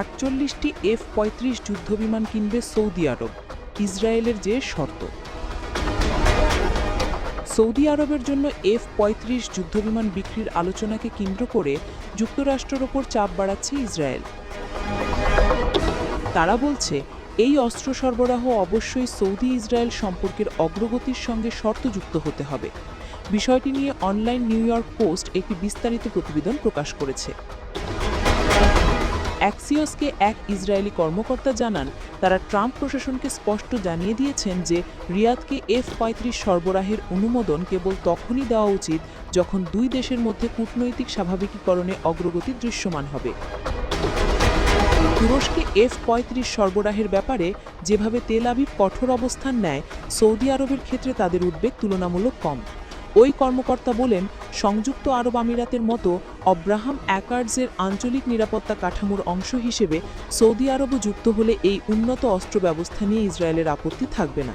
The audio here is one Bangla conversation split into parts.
আটচল্লিশটি এফ পঁয়ত্রিশ যুদ্ধবিমান কিনবে সৌদি আরব, ইসরায়েলের যে শর্ত। সৌদি আরবের জন্য এফ পঁয়ত্রিশ যুদ্ধবিমান বিক্রির আলোচনাকে কেন্দ্র করে যুক্তরাষ্ট্রের ওপর চাপ বাড়াচ্ছে ইসরায়েল। তারা বলছে, এই অস্ত্র সরবরাহ অবশ্যই সৌদি ইসরায়েল সম্পর্কের অগ্রগতির সঙ্গে শর্তযুক্ত হতে হবে। বিষয়টি নিয়ে অনলাইন নিউ ইয়র্ক পোস্ট একটি বিস্তারিত প্রতিবেদন প্রকাশ করেছে। অ্যাক্সিওসকে এক ইসরায়েলি কর্মকর্তা জানান, তারা ট্রাম্প প্রশাসনকে স্পষ্ট জানিয়ে দিয়েছেন যে রিয়াদকে এফ পঁয়ত্রিশ সরবরাহের অনুমোদন কেবল তখনই দেওয়া উচিত যখন দুই দেশের মধ্যে কূটনৈতিক স্বাভাবিকীকরণে অগ্রগতি দৃশ্যমান হবে। তুরস্কে এফ পঁয়ত্রিশ সরবরাহের ব্যাপারে যেভাবে তেল আবিব কঠোর অবস্থান নেয়, সৌদি আরবের ক্ষেত্রে তাদের উদ্বেগ তুলনামূলক কম। ওই কর্মকর্তা বলেন, সংযুক্ত আরব আমিরাতের মতো অব্রাহাম অ্যাকার্ডসের আঞ্চলিক নিরাপত্তা কাঠামোর অংশ হিসেবে সৌদি আরবও যুক্ত হলে এই উন্নত অস্ত্র ব্যবস্থা নিয়ে ইসরায়েলের আপত্তি থাকবে না।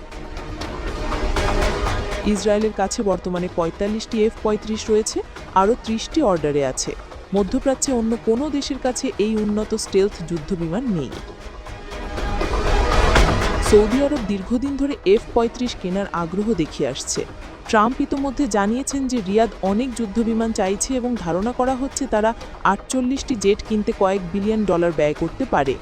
ইসরায়েলের কাছে বর্তমানে পঁয়তাল্লিশটি এফ পঁয়ত্রিশ রয়েছে, আরও ত্রিশটি অর্ডারে আছে। মধ্যপ্রাচ্যে অন্য কোনো দেশের কাছে এই উন্নত স্টেলথ যুদ্ধবিমান নেই। সৌদি আরব দীর্ঘদিন ধরে এফ পঁয়ত্রিশ কেনার আগ্রহ দেখিয়ে আসছে। ট্রাম্প ইতোমধ্যে জানিয়েছেন যে রিয়াদ অনেক যুদ্ধবিমান চাইছে এবং ধারণা করা হচ্ছে তারা আটচল্লিশটি জেট কিনতে কয়েক বিলিয়ন ডলার ব্যয় করতে পারে।